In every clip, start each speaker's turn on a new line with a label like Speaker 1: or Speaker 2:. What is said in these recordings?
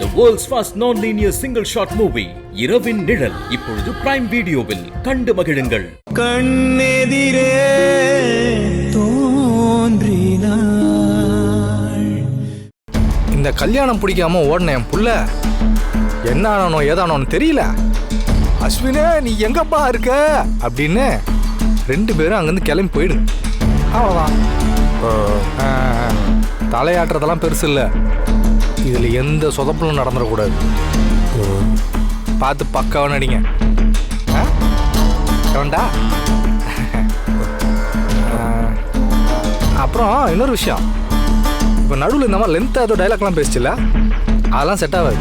Speaker 1: The world's first non-linear single shot movie இரவின் நிழல் இப்பொழுது prime வீடியோவில் கண்டு மகிழுங்கள்.
Speaker 2: கண்ணெதிரே
Speaker 3: இந்த கல்யாணம் பிடிக்காம ஓடின என் புள்ள என்ன ஆனானோ ஏதானோன்னு தெரியல. அஸ்வினே நீ எங்கப்பா இருக்க? அப்படின்னு ரெண்டு பேரும் அங்கேருந்து கிளம்பி போயிடுங்க. அவ்வளோதான் தலையாட்டுறதெல்லாம் பெருசு இல்லை. இதில் எந்த சொதப்பலும் நடந்துடக்கூடாது. பார்த்து பக்காவாக நடிங்க. ஆ, அப்புறம் இன்னொரு விஷயம். இப்போ நடுவில் இந்த மாதிரி லென்த்தாக ஏதோ டைலாக்லாம் பேசிச்சுல அதெல்லாம் செட் ஆகாது.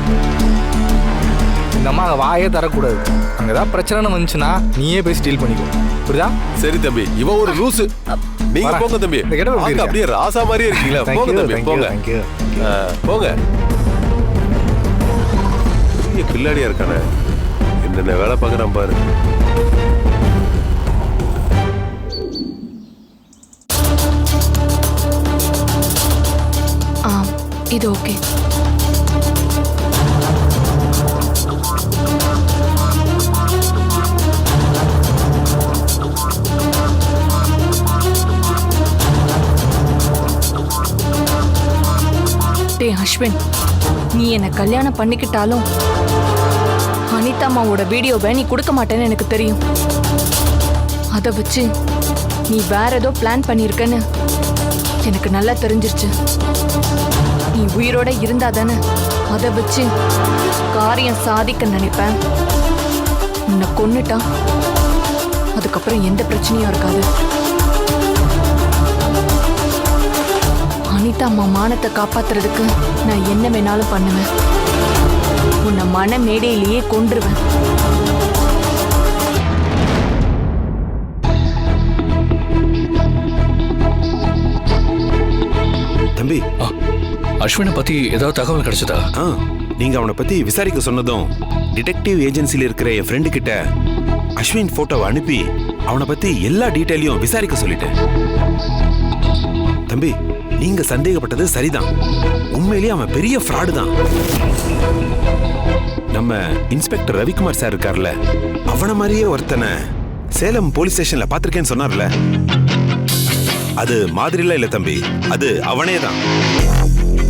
Speaker 3: இந்த அம்மா வாயே தரக்கூடாது. அங்கே ஏதாவது பிரச்சனைன்னு வந்துச்சுன்னா நீயே பேசி டீல் பண்ணிக்கோ. புரியுதா?
Speaker 4: சரி தம்பி இவ ஒரு லூசு நீங்க. போங்க தம்பி? அப்படியே ராசா மாதிரியே இருக்கீங்களா? போங்க தம்பி போங்க. போங்க. பெரிய கில்லாடியா இருக்கானே. என்னென்ன வேலை பார்க்குறான் பாரு.
Speaker 5: ஆ இது ஓகே. டே அஸ்வின் நீ என்னை கல்யாணம் பண்ணிக்கிட்டாலும் அனிதா அம்மாவோட வீடியோவை நீ கொடுக்க மாட்டேன்னு எனக்கு தெரியும். அதை வச்சு நீ வேற ஏதோ பிளான் பண்ணியிருக்கன்னு எனக்கு நல்லா தெரிஞ்சிருச்சு. நீ உயிரோட இருந்தா தானே? அதை வச்சு காரியம் சாதிக்க நினைப்பேன். உன்னை கொன்னுட்டா அதுக்கப்புறம் எந்த பிரச்சனையும் இருக்காது. அனிதா அம்மா மானத்தை காப்பாத்துறதுக்கு நான் என்ன வேணாலும் பண்ணுவேன். உன்னை மன மேடையிலேயே கொன்றுவேன்.
Speaker 6: தம்பி.
Speaker 7: அஸ்வினை பத்தி ஏதாவது தகவல் கிடைச்சதா?
Speaker 6: ஆ நீங்க அவனை பத்தி விசாரிக்க சொன்னதும் டிடெக்டிவ் ஏஜென்சில இருக்கிற என் ஃப்ரெண்டு கிட்ட அஸ்வின் போட்டோவை அனுப்பி அவனை பத்தி எல்லா டீட்டெயிலையும் விசாரிக்க சொல்லிட்டேன். தம்பி நீங்க சந்தேகப்பட்டது சரிதான். உண்மையிலேயே அவன் பெரிய ஃப்ராடு தான். நம்ம இன்ஸ்பெக்டர் ரவிக்குமார் சார் இருக்கார்ல. அவன மாதிரியே ஒருத்தனை சேலம் போலீஸ் ஸ்டேஷன்ல பாத்திருக்கேன்னு சொன்னார்ல. அது மாதிரிலாம் இல்ல தம்பி. அது அவனே தான்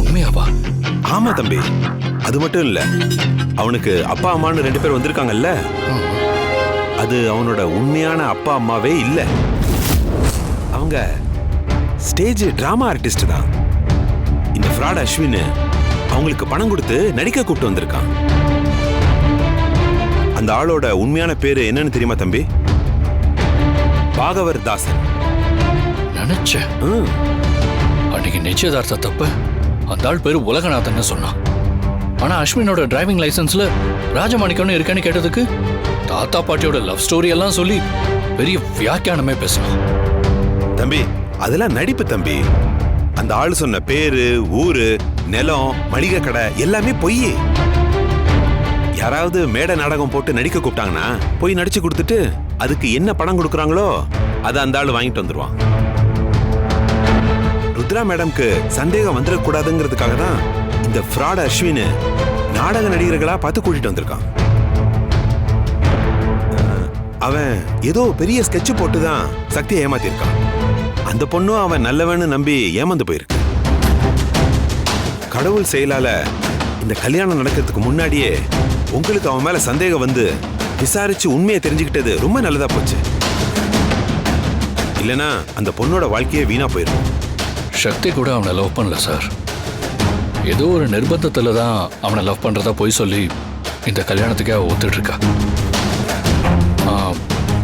Speaker 7: உண்மையாவா?
Speaker 6: ஆமா தம்பி. அது மட்டும் இல்ல அவனுக்கு அப்பா அம்மான்னு ரெண்டு பேர் வந்திருக்காங்கல்ல. அது அவனோட உண்மையான அப்பா அம்மாவே இல்ல. அவங்க ஸ்டேஜ் டிராமா ஆர்டிஸ்ட் தான். இந்த ஃப்ராட் அஸ்வின் அவங்களுக்கு பணம் கொடுத்து நடிக்க கூப்பிட்டு வந்திருக்கான். அந்த ஆளோட உண்மையான பேரு என்னன்னு தெரியுமா தம்பி? பாகவர் தாசன்.
Speaker 7: நினைச்சேன்.
Speaker 6: ம்,
Speaker 7: அன்னைக்கு நிச்சயதார்த்த தப்ப. அந்த ஆள் பேரு உலகநாதன் சொன்னான். ஆனா அஸ்வினோட டிரைவிங் லைசென்ஸ்ல ராஜமாணிக்கம்னு இருக்கான்னு கேட்டதுக்கு தாத்தா பாட்டியோட லவ் ஸ்டோரி எல்லாம் சொல்லி பெரிய வியாக்கியானமே பேசினான்.
Speaker 6: தம்பி அதெல்லாம் நடிப்பு தம்பி. அந்த ஆள் சொன்ன பேரு ஊரு நிலம் மளிகை கடை எல்லாமே பொய் யாராவது மேடை நாடகம் போட்டு நடிக்க கூப்பிட்டாங்கன்னா போய் நடிச்சு கொடுத்துட்டு அதுக்கு என்ன பணம் கொடுக்குறாங்களோ அதை அந்த ஆள் வாங்கிட்டு வந்துருவான். ருத்ரா மேடம்க்கு சந்தேகம் வந்துடக்கூடாதுங்கிறதுக்காக தான் இந்த ஃப்ராட் அஸ்வின் நாடக நடிகர்களா பார்த்து கூட்டிட்டு வந்திருக்கான். அவன் ஏதோ பெரிய ஸ்கெட்ச் போட்டு தான் சக்தியை ஏமாத்திருக்கான். அந்த பொண்ணும் அவன் நல்லவன்னு நம்பி ஏமாந்து போயிருக்கு. கடவுள் செயலால இந்த கல்யாணம் நடக்கிறதுக்கு முன்னாடியே உங்களுக்கு அவன் மேல சந்தேகம் வந்து விசாரிச்சு உண்மையை தெரிஞ்சுக்கிட்டது ரொம்ப நல்லதா போச்சு. இல்லனா அந்த பொண்ணோட வாழ்க்கையே வீணா போயிடும்
Speaker 7: சக்தி கூட அவனை லவ் பண்ணல சார். ஏதோ ஒரு நிர்பந்தத்துல தான் அவனை லவ் பண்றதா போய் சொல்லி இந்த கல்யாணத்துக்கே அவ ஒத்துட்டு இருக்கா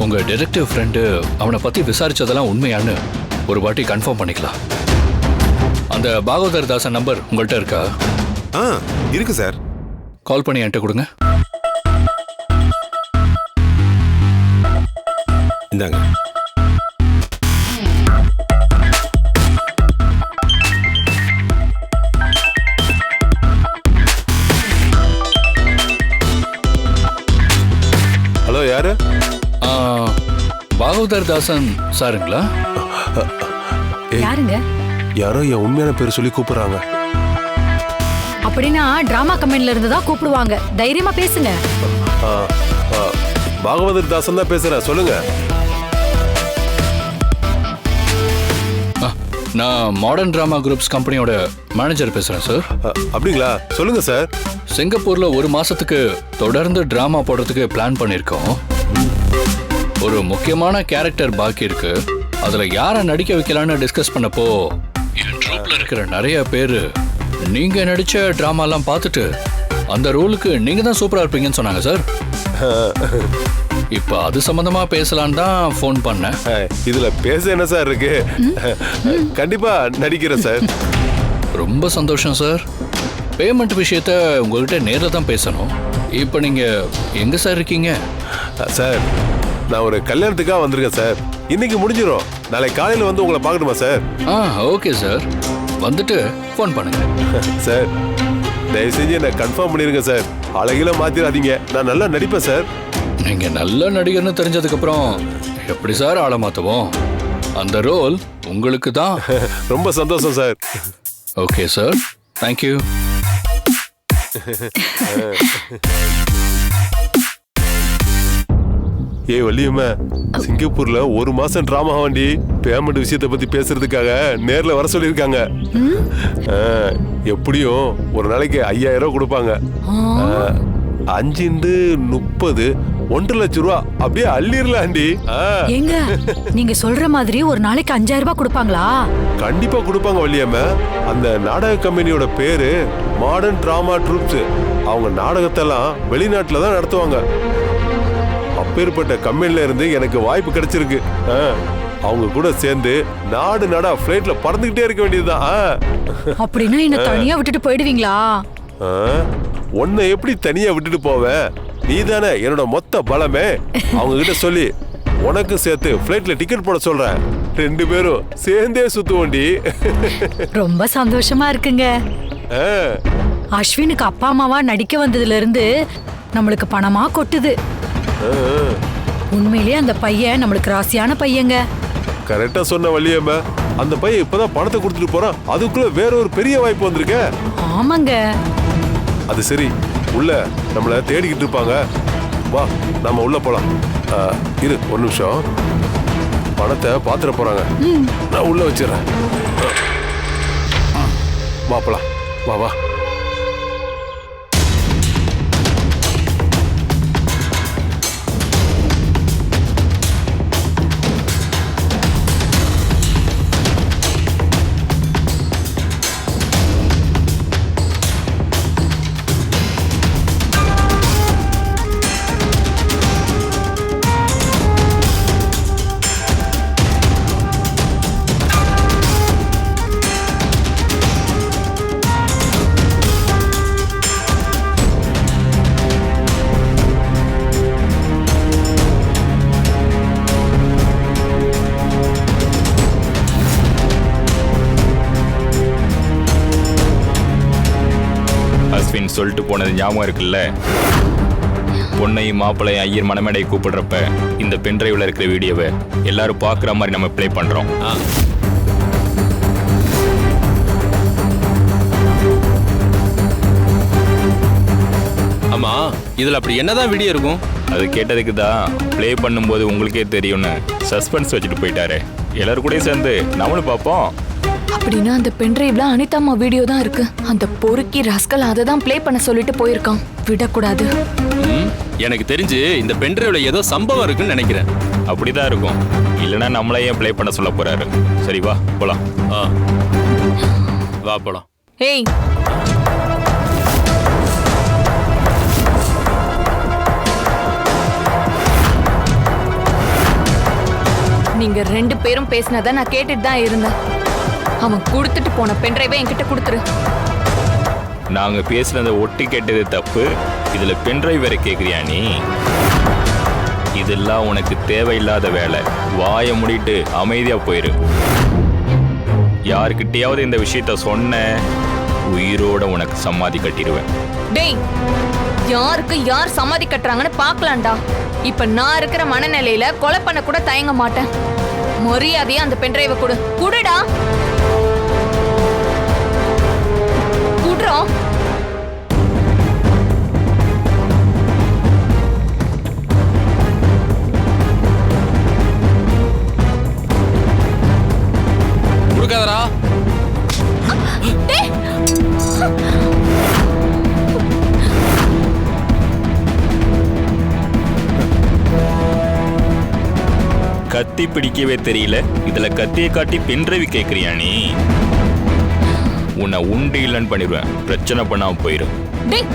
Speaker 7: உங்க டிடெக்டிவ் ஃப்ரெண்டு அவனை பத்தி விசாரிச்சதெல்லாம் உண்மையான்னு ஒரு வாட்டி கன்ஃபார்ம் பண்ணிக்கலாம். அந்த பாகவதர் தாசன் நம்பர் உங்கள்கிட்ட இருக்கா?
Speaker 6: ஆ இருக்கு சார்.
Speaker 7: கால் பண்ணி என்கிட்ட கொடுங்க.
Speaker 6: இந்தாங்க.
Speaker 4: ஹலோ யாரு?
Speaker 7: ஆ, பாகவதர் தாசன் சாருங்களா?
Speaker 5: யாருங்க?
Speaker 4: யாரோ என் உண்மையான பேர் சொல்லி கூப்பிடுறாங்க.
Speaker 8: அப்படின்னா டிராமா கம்பெனில இருந்து தான் கூப்பிடுவாங்க. தைரியமா பேசுங்க.
Speaker 4: பாகவதர் தாசன் தான் பேசுறேன் சொல்லுங்க.
Speaker 7: ஆ, நான் மாடர்ன் டிராமா குரூப்ஸ் கம்பெனியோட மேனேஜர் பேசுகிறேன் சார்
Speaker 4: அப்படிங்களா? சொல்லுங்க சார்
Speaker 7: சிங்கப்பூர்ல ஒரு மாசத்துக்கு தொடர்ந்து டிராமா போடுறதுக்கு பிளான் பண்ணியிருக்கோம். ஒரு முக்கியமான கேரக்டர் பாக்கி இருக்கு. அதுல யாரை நடிக்க வைக்கலாம்னு டிஸ்கஸ் பண்ணப்போ என் ட்ரூப்ல இருக்கிற நிறைய பேர் நீங்க நடிச்ச டிராமாலாம் பார்த்துட்டு அந்த ரோலுக்கு நீங்க தான் சூப்பரா இருப்பீங்கன்னு சொன்னாங்க சார். இப்போ அது சம்பந்தமா பேசலான்னு தான் ஃபோன் பண்ணேன்.
Speaker 4: இதுல பேச என்ன சார் இருக்கு? கண்டிப்பா நடிக்கிறேன் சார்.
Speaker 7: ரொம்ப சந்தோஷம் சார். பேமெண்ட் விஷயத்த உங்ககிட்ட நேரில் தான் பேசணும். இப்போ நீங்க எங்க சார் இருக்கீங்க?
Speaker 4: சார் நான் ஒரு கல்யாணத்துக்காக வந்திருக்கேன் சார். இன்னைக்கு முடிஞ்சிடும் நாளைக்கு காலையில வந்து உங்களை பார்க்கணுமா சார்?
Speaker 7: ஆ ஓகே சார். வந்துட்டு ஃபோன் பண்ணுங்க.
Speaker 4: சார் தயவு செஞ்சு என்ன கன்ஃபார்ம் பண்ணிருங்க சார். அழகில மாத்திராதீங்க. நான் நல்லா நடிப்பேன் சார்.
Speaker 7: நீங்க நல்ல நடிகர்னு தெரிஞ்சதுக்கு அப்புறம் எப்படி சார் ஆள மாத்துவோம்? அந்த ரோல் உங்களுக்கு தான்.
Speaker 4: ரொம்ப சந்தோஷம் சார்.
Speaker 7: ஓகே சார் தேங்க்யூ
Speaker 4: ஏய் வள்ளியம்மா சிங்கப்பூர்ல ஒரு மாசம் டிராமா வண்டி பேமெண்ட் விஷயத்தை பத்தி பேசுறதுக்காக நேர்ல வர சொல்லியிருக்காங்க. எப்படியும் ஒரு நாளைக்கு ஐயாயிரம் ரூபாய் கொடுப்பாங்க. ஆ, அஞ்சுண்டு முப்பது ஒன்றரை லட்சம் ரூபா. அப்படியே அள்ளிரலாண்டி. ஆ,
Speaker 8: ஏங்க நீங்க சொல்ற மாதிரி ஒரு நாளைக்கு அஞ்சாயிரம் ரூபாய் கொடுப்பாங்களா?
Speaker 4: கண்டிப்பா கொடுப்பாங்க வள்ளியம்மா. அந்த நாடக கம்பெனியோட பேரு மாடர்ன் டிராமா ட்ரூப்ஸ் அவங்க நாடகத்தெல்லாம் வெளிநாட்டுல தான் நடத்துவாங்க. அப்பேற்பட்ட கம்பெனில இருந்து எனக்கு வாய்ப்பு கிடைச்சிருக்கு. அவங்க கூட சேர்ந்து நாடு நாடா ஃபிளைட்ல பறந்துகிட்டே இருக்க வேண்டியதுதான்.
Speaker 8: அப்படின்னா என்ன தனியா விட்டுட்டு போயிடுவீங்களா?
Speaker 4: உன்னை எப்படி தனியா விட்டுட்டு போவேன் நீ தானே என்னோட மொத்த பலமே. அவங்க கிட்ட சொல்லி உனக்கு சேர்த்து ஃபிளைட்ல டிக்கெட் போட சொல்றேன் ரெண்டு பேரும் சேர்ந்தே சுத்துவோண்டி.
Speaker 8: ரொம்ப சந்தோஷமா இருக்குங்க. அஸ்வினுக்கு அப்பா அம்மாவா நடிக்க வந்ததுல இருந்து நம்மளுக்கு பணமா கொட்டுது. உண்மையிலேயே அந்த பையன் நம்மளுக்கு ராசியான பையங்க.
Speaker 4: கரெக்டா சொன்ன வள்ளியம்மா அந்த பையன் இப்பதான் பணத்தை கொடுத்துட்டு போறான். அதுக்குள்ள வேற ஒரு பெரிய வாய்ப்பு வந்திருக்க.
Speaker 8: ஆமாங்க.
Speaker 4: அது சரி உள்ள நம்மள தேடிக்கிட்டு இருப்பாங்க. வா நம்ம உள்ள போலாம். இரு ஒரு நிமிஷம். பணத்தை பாத்திர போறாங்க. நான் உள்ள வச்சிடறேன். வா போலாம். வா வா.
Speaker 9: ஞாபகம் இருக்குல்ல? பொண்ணையும் மாப்பிள்ளையும் ஐயர் மணமேடை கூப்பிடுறப்ப இந்த பென்ட்ரைவ்ல இருக்கிற வீடியோவை எல்லாரும் பார்க்குற மாதிரி நம்ம ப்ளே பண்றோம்.
Speaker 10: ஆமா இதுல அப்படி என்னதான் வீடியோ இருக்கும்?
Speaker 9: அது கேட்டதுக்கு தான் ப்ளே பண்ணும்போது உங்களுக்கே தெரியும்னு சஸ்பென்ஸ் வச்சுட்டு போயிட்டாரு. எல்லாரும் கூடயும் சேர்ந்து நம்மளும் பார்ப்போம்.
Speaker 5: அப்படின்னா அந்த பென்ட்ரைவ்ல அனிதாம்மா வீடியோ தான் இருக்கு. அந்த பொறுக்கி ரஸ்கல் அதை தான் ப்ளே பண்ண சொல்லிட்டு போயிருக்கான். விடக்கூடாது.
Speaker 10: ம், எனக்கு தெரிஞ்சு இந்த பென்ட்ரைவ்ல ஏதோ சம்பவம் இருக்குன்னு நினைக்கிறேன்.
Speaker 9: அப்படிதான் இருக்கும். இல்லைன்னா நம்மளே ஏன் ப்ளே பண்ண சொல்ல போறாரு? சரி வா போலாம்.
Speaker 10: ஆ. வா போலாம்.
Speaker 5: ஏய். நீங்க ரெண்டு பேரும் பேசினதை நான் கேட்டுட்டு தான் இருந்தேன். அவன் கொடுத்துட்டு போன பென்ட்ரைவை என்கிட்ட கொடுத்துரு.
Speaker 9: நாங்க பேசுனதை ஒட்டி கேட்டது தப்பு. இதுல பென்ட்ரைவ் வேற கேக்குறியா நீ? இதெல்லாம் உனக்கு தேவையில்லாத வேலை. வாயை மூடிட்டு அமைதியா போயிரு. யாருக்கிட்டயாவது இந்த விஷயத்த சொன்ன உயிரோட உனக்கு சமாதி கட்டிடுவேன்.
Speaker 5: டேய் யாருக்கு யார் சமாதி கட்டுறாங்கன்னு பார்க்கலாம்டா. இப்ப நான் இருக்கிற மனநிலையில கொலை பண்ண கூட தயங்க மாட்டேன். மரியாதையா அந்த பென்ட்ரைவை கொடு. குடுடா. சொல்றோம்.
Speaker 9: கத்தி பிடிக்கவே தெரியல. இதுல கத்தியை காட்டி பின்றவி கேக்குறியா நீ? உன்னை உண்டு இல்லைன்னு பண்ணிடுவேன். பிரச்சனை பண்ணாம போயிடும்
Speaker 5: டேய்.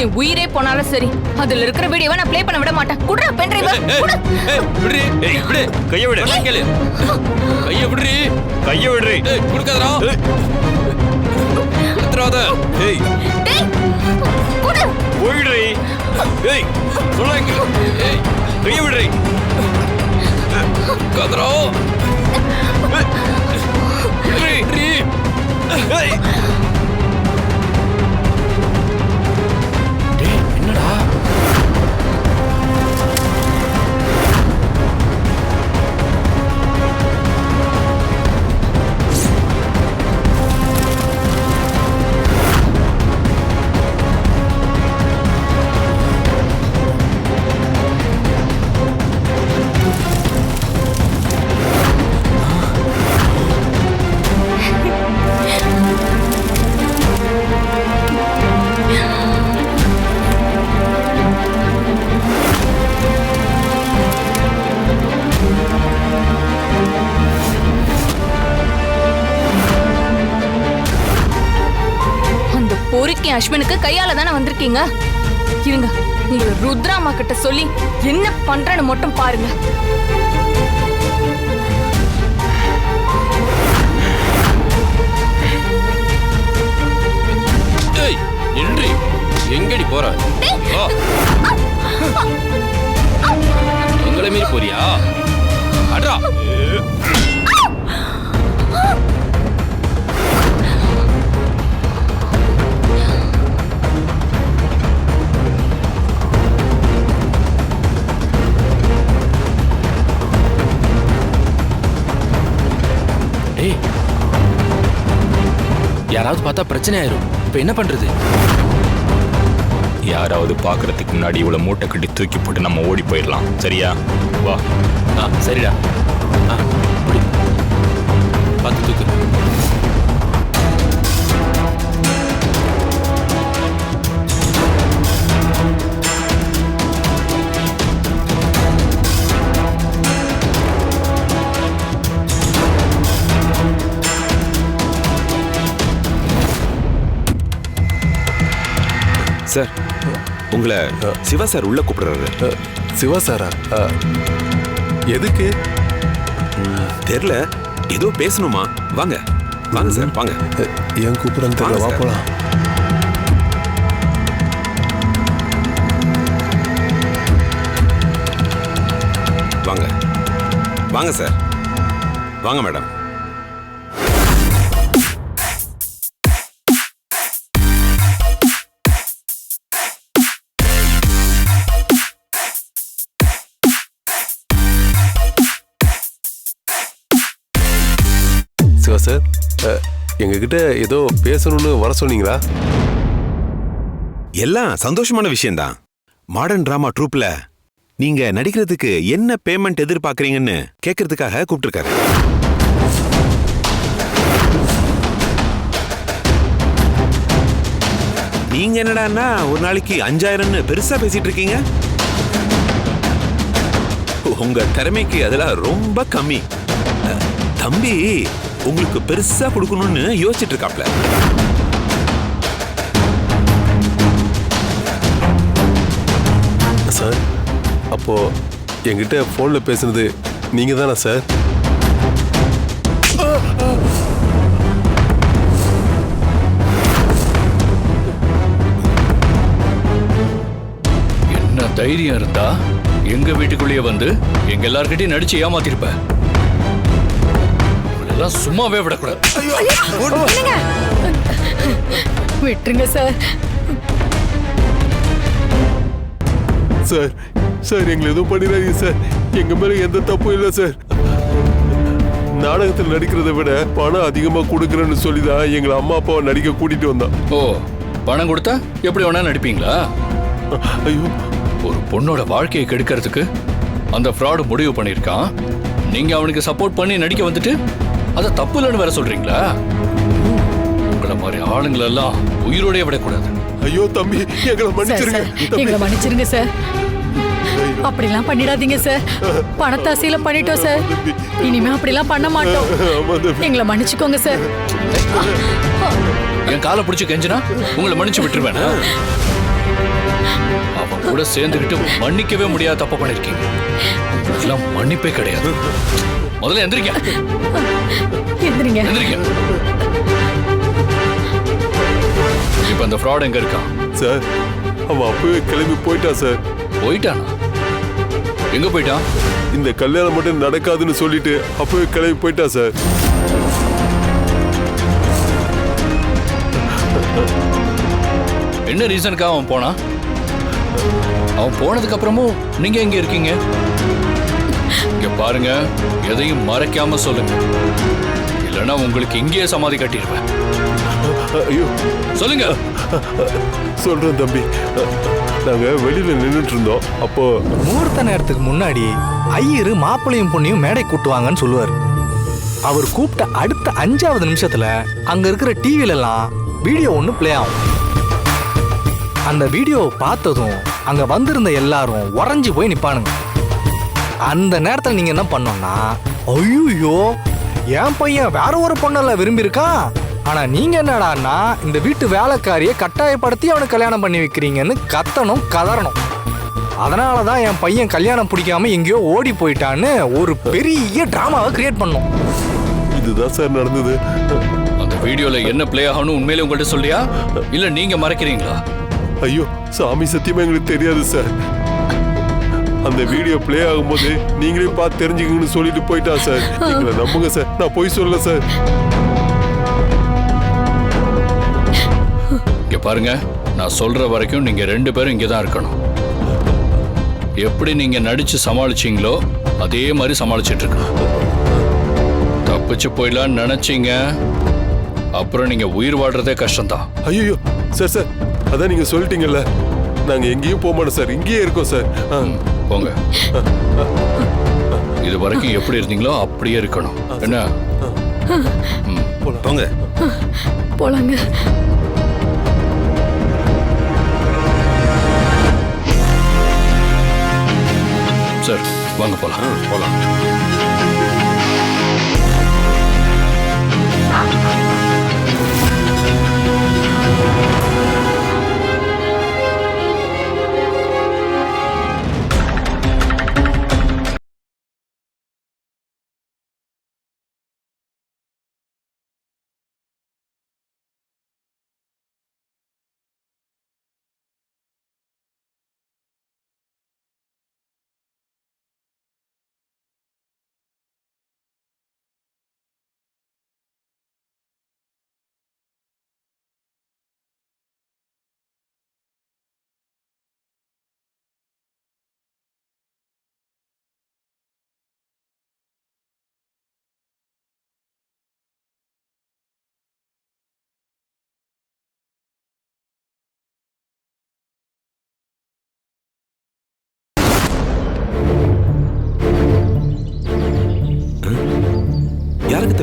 Speaker 5: என் உயிரே போனாலும் சரி அதுல இருக்கிற வீடியோவை நான் ப்ளே பண்ண விட மாட்டேன். குடுறா பென் டிரைவ் குடு.
Speaker 10: ஏய், விடுறி. ஏய், விடு.
Speaker 9: கைய விடு
Speaker 10: கேளு. கைய விடுறி.
Speaker 9: கைய விடுறி.
Speaker 10: ஏய் கொடுக்காதடா. எடுத்துறாத ஏய்.
Speaker 5: டேய் குடு.
Speaker 9: போயிடுறி.
Speaker 10: ஏய் சொல்ல ஏய்.
Speaker 9: கைய விடுறி.
Speaker 10: கொடுக்காதடா விடுறி விடுறி
Speaker 5: அஸ்வினுக்கு கையால தானே வந்திருக்கீங்க? இருங்க உங்க ருத்ராமா கிட்ட சொல்லி என்ன பண்றேன்னு மட்டும் பாருங்க.
Speaker 10: ஏய் நின்றி எங்கடி போற? எங்களை மீறி போறியா? அட்ரா யாராவது பார்த்தா பிரச்சனை ஆயிரும் இப்ப என்ன பண்றது?
Speaker 9: யாராவது பார்க்கறதுக்கு முன்னாடி இவ்வளவு மூட்டை கட்டி தூக்கி போட்டு நம்ம ஓடி போயிடலாம். சரியா? வா.
Speaker 10: ஆ சரிடா. ஆ பார்த்து தூக்கு.
Speaker 6: சார். உங்களை சிவா சார் உள்ள கூப்பிடுறாரு.
Speaker 4: சிவா சாரா? எதுக்கு?
Speaker 6: தெரியல. ஏதோ பேசணுமா? வாங்க. வாங்க சார் வாங்க.
Speaker 4: ஏன் கூப்பிடுறேன்னு தெரியல. வா. போலாம்.
Speaker 6: வாங்க. வாங்க சார். வாங்க மேடம்.
Speaker 4: சார். எங்ககிட்ட ஏதோ பேசணும்னு வர சொன்னீங்களா?
Speaker 6: எல்லாம் சந்தோஷமான விஷயம்தான். மாடர்ன் டிராமா ட்ரூப்ல நீங்க நடிக்கிறதுக்கு என்ன பேமெண்ட் எதிர்பார்க்கறீங்கன்னு கேட்கறதுக்காக கூப்பிட்டிருக்காரு நீங்க என்னடான்னா ஒரு நாளைக்கு அஞ்சாயிரம்னு பெருசா பேசிட்டு இருக்கீங்க உங்க திறமைக்கு அதெல்லாம் ரொம்ப கம்மி. தம்பி உங்களுக்கு பெருசா கொடுக்கணும்னு யோசிச்சுட்டு இருக்காப்ல.
Speaker 4: சார் அப்போ என்கிட்ட ஃபோனில் பேசுனது நீங்க தானே சார்?
Speaker 7: என்ன தைரியம் இருந்தா எங்க வீட்டுக்குள்ளேயே வந்து எங்க எல்லார்கிட்டயும் நடிச்சு ஏமாத்திருப்ப? இவளெல்லாம் சும்மாவே விடக்கூடாது.
Speaker 8: விட்டுருங்க சார்.
Speaker 4: சார் சார் எங்களை எதுவும் பண்ணிடாதீங்க சார். எங்க மேல எந்த தப்பும் இல்லை சார். நாடகத்தில் நடிக்கிறதை விட பணம் அதிகமா கொடுக்குறேன்னு சொல்லி தான் எங்களை அம்மா அப்பாவை நடிக்க கூட்டிட்டு வந்தான்.
Speaker 7: ஓ பணம் கொடுத்தா எப்படி வேணா நடிப்பீங்களா?
Speaker 4: ஐயோ.
Speaker 7: ஒரு பொண்ணோட வாழ்க்கையை கெடுக்கிறதுக்கு அந்த ஃப்ராடு முடிவு பண்ணியிருக்கான். நீங்க அவனுக்கு சப்போர்ட் பண்ணி நடிக்க வந்துட்டு அதை தப்பு இல்லைன்னு வேற சொல்றீங்களா? உங்களை மாதிரி ஆளுங்களெல்லாம் உயிரோடய விடக்கூடாது.
Speaker 4: ஐயோ தம்பி எங்களை
Speaker 8: சார்
Speaker 4: மன்னிச்சிருங்க.
Speaker 8: சார் எங்களை மன்னிச்சிருங்க சார். அப்படிலாம் பண்ணிடாதீங்க சார். பணத்தாசையில பண்ணிட்டோம் சார். இனிமே அப்படிலாம் பண்ண மாட்டோம். எங்களை மன்னிச்சுக்கோங்க சார்.
Speaker 7: என் காலை பிடிச்சி கெஞ்சினா உங்களை மன்னிச்சு விட்டுருவேனா? அவன் கூட சேர்ந்துக்கிட்டு மன்னிக்கவே முடியாத தப்பு பண்ணிருக்கீங்க. இதெல்லாம் மன்னிப்பே கிடையாது. முதல்ல எந்திரிக்க.
Speaker 8: எந்திரிங்க.
Speaker 7: எந்திரிக்க. இப்ப அந்த ஃப்ராட் எங்க இருக்கான்
Speaker 4: சார் அவன் அப்பவே கிளம்பி போயிட்டான் சார்.
Speaker 7: போயிட்டானா? எங்க போயிட்டான்
Speaker 4: இந்த கல்யாணம் மட்டும் நடக்காதுன்னு சொல்லிட்டு அப்பவே கிளம்பி போயிட்டான் சார்.
Speaker 7: என்ன ரீசனுக்காக அவன் போனான் அவன் போனதுக்கு அப்புறமும் நீங்க எங்க இருக்கீங்க? பாருங்க எதையும் மறைக்காம சொல்லுங்க. இல்லைன்னா உங்களுக்கு இங்கேயே சமாதி கட்டிடுவேன்.
Speaker 4: ஐயோ.
Speaker 7: சொல்லுங்க.
Speaker 4: சொல்றேன் தம்பி. நாங்க வெளியில நின்னுட்டு இருந்தோம். அப்போ
Speaker 3: முகூர்த்த நேரத்துக்கு முன்னாடி ஐயரு மாப்பிள்ளையும் பொண்ணையும் மேடை கூட்டுவாங்கன்னு சொல்லுவார். அவர் கூப்பிட்ட அடுத்த அஞ்சாவது நிமிஷத்துல அங்க இருக்கிற டிவில எல்லாம் வீடியோ ஒன்று ப்ளே ஆகும். அந்த வீடியோவை பார்த்ததும் அங்க வந்திருந்த எல்லாரும் உறைஞ்சு போய் நிப்பானுங்க. அந்த நேரத்தில் நீங்க என்ன பண்ணோம்னா ஐயோ என் பையன் வேற ஒரு பொண்ணல்ல விரும்பியிருக்கான் ஆனா நீங்க என்னடான்னா இந்த வீட்டு வேலைக்காரியை கட்டாயப்படுத்தி அவனுக்கு கல்யாணம் பண்ணி வைக்கிறீங்கன்னு கத்தணும் கதறணும். அதனால தான் என் பையன் கல்யாணம் பிடிக்காம எங்கேயோ ஓடி போயிட்டான்னு ஒரு பெரிய டிராமாவை கிரியேட் பண்ணோம்
Speaker 4: இதுதான் சார் நடந்தது.
Speaker 7: அந்த வீடியோல என்ன ப்ளே ஆகணும் உண்மையிலே உங்கள்ட்ட சொல்லியா? இல்ல நீங்க மறைக்கிறீங்களா?
Speaker 4: ஐயோ சாமி சத்தியமா எங்களுக்கு தெரியாது சார். அந்த வீடியோ ப்ளே ஆகும்போது நீங்களே பார்த்து தெரிஞ்சுக்கங்கன்னு சொல்லிட்டு போயிட்டா சார் எங்களை நம்புங்க சார் நான் போய் சொல்ல சார்
Speaker 7: இங்க பாருங்க நான் சொல்ற வரைக்கும் நீங்க ரெண்டு பேரும் இங்கே தான் இருக்கணும். எப்படி நீங்க நடிச்சு சமாளிச்சீங்களோ அதே மாதிரி சமாளிச்சிட்டு இருக்கணும். தப்பிச்சு போயிடலாம்னு நினைச்சீங்க அப்புறம் நீங்க உயிர் வாழ்றதே கஷ்டம்தான்.
Speaker 4: ஐயோ சார் சார் அதான் நீங்க சொல்லிட்டீங்கல்ல. நாங்க எங்கேயும் போக மாட்டோம் சார் இங்கேயே இருக்கோம் சார் ஆ,
Speaker 7: போங்க. இது வரைக்கும் எப்படி இருந்தீங்களோ அப்படியே இருக்கணும். என்ன? ம்,
Speaker 6: போங்க.
Speaker 5: போலாங்க.
Speaker 7: சார் வாங்க போலாம்.
Speaker 6: போலாம்.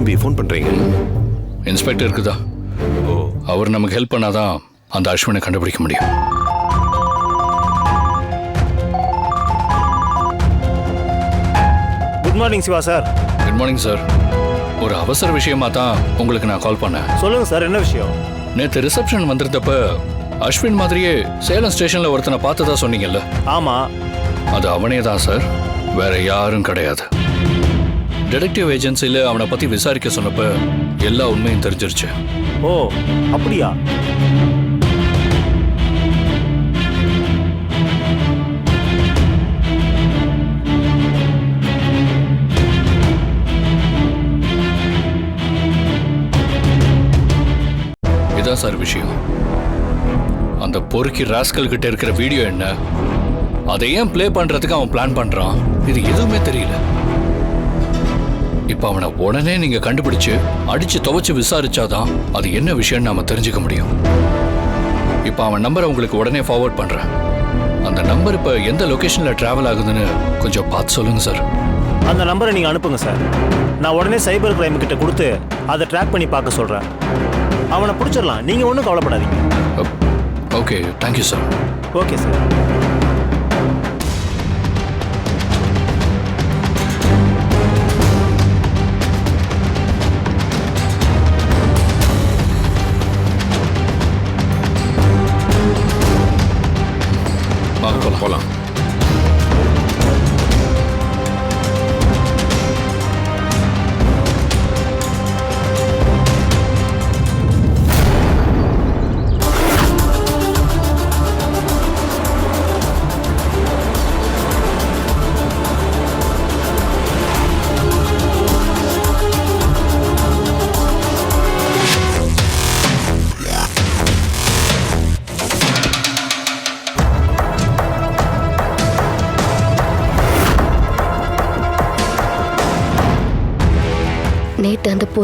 Speaker 6: தம்பி ஃபோன் பண்றீங்க?
Speaker 7: இன்ஸ்பெக்டர் இருக்குதா?
Speaker 6: ஓ.
Speaker 7: அவர் நமக்கு ஹெல்ப் பண்ணாதான் அந்த அஸ்வினை கண்டுபிடிக்க முடியும்.
Speaker 11: Good morning Siva sir
Speaker 7: good morning sir ஒரு அவசர விஷயமா தான் உங்களுக்கு நான் கால் பண்ணேன்.
Speaker 11: சொல்லுங்க சார் என்ன விஷயம்?
Speaker 7: நேற்று ரிசப்ஷன் வந்திருந்தப்ப அஸ்வின் மாதிரியே சேலம் ஸ்டேஷன்ல ஒருத்தனை பார்த்ததா சொன்னீங்கல்ல?
Speaker 11: ஆமா.
Speaker 7: அது அவனே தான் சார் வேற யாரும் கிடையாது. டிடெக்டிவ் ஏஜென்சியில் அவனை பத்தி விசாரிக்க சொன்னப்ப எல்லா உண்மையும் தெரிஞ்சிருச்சு.
Speaker 11: ஓ அப்படியா?
Speaker 7: இதான் சார் விஷயம். அந்த பொறுக்கி ராஸ்கல் கிட்ட இருக்கிற வீடியோ என்ன? அதை ஏன் ப்ளே பண்றதுக்கு அவன் பிளான் பண்றான்? இது எதுவுமே தெரியல. இப்ப அவனை உடனே நீங்க கண்டுபிடிச்சு அடிச்சு துவைச்சு விசாரிச்சாதான் அது என்ன விஷயம்னு நாம தெரிஞ்சுக்க முடியும். இப்ப அவன் நம்பரை உங்களுக்கு உடனே ஃபார்வர்ட் பண்றேன். அந்த நம்பர் இப்ப எந்த லொகேஷன்ல டிராவல் ஆகுதுன்னு கொஞ்சம் பார்த்து சொல்லுங்க சார்
Speaker 11: அந்த நம்பரை நீங்க அனுப்புங்க சார் நான் உடனே சைபர் கிரைம் கிட்ட கொடுத்து அதை ட்ராக் பண்ணி பார்க்க சொல்றேன். அவனை பிடிச்சிடலாம். நீங்க ஒன்றும் கவலைப்படாதீங்க.
Speaker 7: Okay thank you sir
Speaker 11: okay sir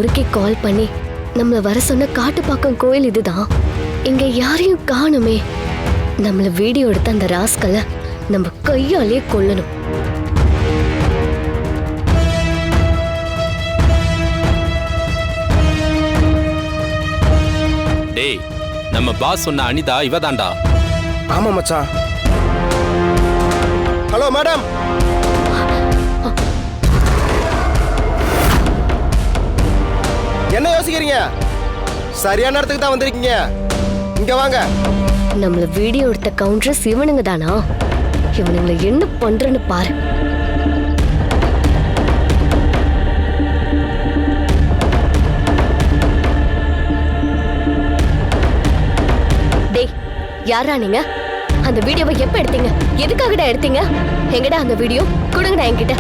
Speaker 12: பொறுக்கி கால் பண்ணி நம்மள வர சொன்ன காட்டுப்பாக்கம் கோயில் இதுதான். இங்க யாரையும் காணுமே. நம்மள வீடியோ எடுத்த அந்த ராஸ்கலை நம்ம கையாலேயே கொல்லணும்.
Speaker 10: டேய் நம்ம பாஸ் சொன்ன அனிதா இவ தாண்டா
Speaker 2: ஆமா மச்சான். ஹலோ மேடம் என்ன யோசிக்கிறீங்க? சரியான இடத்துக்கு தான் வந்திருக்கீங்க. இங்க வாங்க.
Speaker 12: நம்மள வீடியோ எடுத்த கவுண்டர்ஸ் இவனுங்க தானா? இவனுங்களை என்ன பண்றேன்னு பாரு. டேய் யாரா நீங்க? அந்த வீடியோவை எப்ப எடுத்தீங்க? எதுக்காகடா எடுத்தீங்க? எங்கடா அந்த வீடியோ? கொடுங்கடா என்கிட்ட.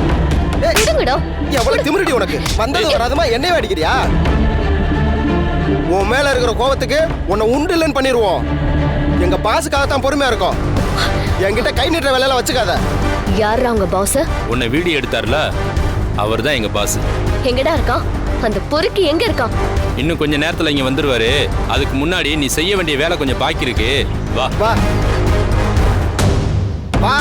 Speaker 12: கொடுங்கடா.
Speaker 2: எவ்வளவு திமிருடி உனக்கு? வந்தது வராதமா? என்னைய அடிக்கிறியா உன் மேல இருக்கிற கோவத்துக்கு உன்னை உண்டு இல்லைன்னு பண்ணிடுவோம் எங்க பாஸுக்காக தான் பொறுமையா இருக்கும். என்கிட்ட கை நீட்டுற வேலையெல்லாம் வச்சுக்காத.
Speaker 12: யாரா உங்க பாஸ்
Speaker 10: உன்னை வீடியோ எடுத்தார்ல? அவர் தான் எங்க பாஸ்.
Speaker 12: எங்கடா இருக்கான்? அந்த பொறுக்கி எங்க இருக்கான்?
Speaker 10: இன்னும் கொஞ்ச நேரத்துல இங்க வந்துருவாரு. அதுக்கு முன்னாடி நீ செய்ய வேண்டிய வேலை கொஞ்சம் பாக்கி இருக்கு. வா.
Speaker 2: வா. வா.